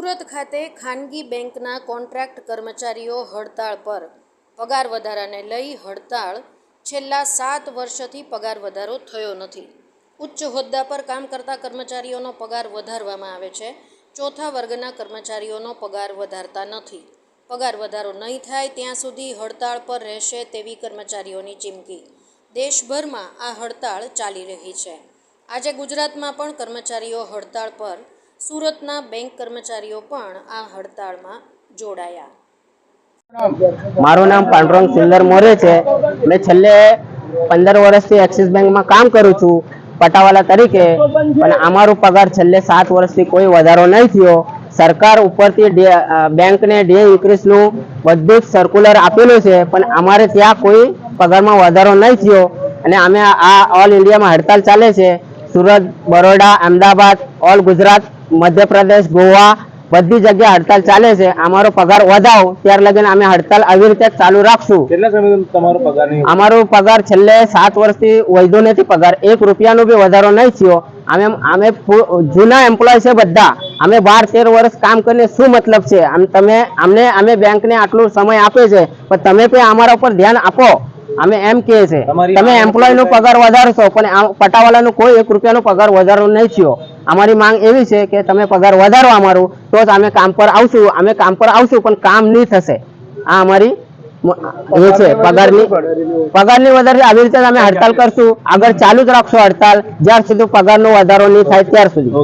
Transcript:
ખાતે ખાનગી બેંકના કોન્ટ્રાક્ટ કર્મચારીઓ હડતાળ પર. પગાર વધારાને લઈ હડતાળ છેલ્લા સાત વર્ષથી પગાર વધારો થયો નથી. ઉચ્ચ હોદ્દા પર કામ કરતા કર્મચારીઓનો પગાર વધારવામાં આવે છે. ચોથા વર્ગના કર્મચારીઓનો પગાર વધારતા નથી. પગાર વધારો નહીં થાય ત્યાં સુધી હડતાળ પર રહેશે તેવી કર્મચારીઓની ચીમકી. દેશભરમાં આ હડતાળ ચાલી રહી છે. આજે ગુજરાતમાં પણ કર્મચારીઓ હડતાળ પર સુરતના બેંક કર્મચારીઓ પણ આ હડતાળમાં જોડાયા. મારું નામ પાંડુરંગ સુંદર મોરે છે. મેં છેલ્લે પંદર વર્ષથી એક્સિસ બેંકમાં કામ કરું છું, પટાવાલા તરીકે. પણ અમારો પગાર છેલ્લે સાત વર્ષથી કોઈ વધારો નહીં થયો. સરકાર ઉપરથી બેંકને ડે ઇન્ક્રીઝનું બધું સર્ક્યુલર આપેલું છે. પણ અમારે ત્યાં કોઈ પગારમાં વધારો નહીં થયો. અને અમે આ ઓલ ઇન્ડિયામાં હડતાલ ચાલે છે. સુરત, બરોડા, અમદાવાદ ઓલ ગુજરાત મધ્યપ્રદેશ ગોવા બધી જગ્યાએ હડતાલ ચાલે છે. અમારો પગાર વધાવો ત્યાર લગીને અમે હડતાલ આવી રીતે ચાલુ રાખશું. કેટલા સમયથી તમારો પગાર અમારો પગાર છેલ્લે સાત વર્ષથી વધુ નથી પગાર. એક રૂપિયાનો બી વધારો નહીં થયો. અમે અમે જૂના એમ્પ્લોય છે બધા. અમે બાર તેર વર્ષ કામ કરીને શું મતલબ છે? આમ તમે અમને અમે બેંકને આટલો સમય આપે છે. પણ તમે પણ અમારા ઉપર ધ્યાન આપો. અમે એમ કહે છે તમે એમ્પ્લોય નો પગાર વધારશો પણ આ નું કોઈ એક રૂપિયા નો પગાર વધારો નહીં થયો. અમારી માંગ એવી છે કે તમે પગાર વધારો અમારું તો જ અમે કામ પર આવશું અમે કામ પર આવશું પણ કામ નહીં થશે. આ અમારી એ છે પગારની પગારની વધારે? આવી રીતે અમે હડતાલ કરશું. આગળ ચાલુ જ રાખશું હડતાલ જ્યાર સુધી પગારનો વધારો નહીં થાય ત્યાર સુધી.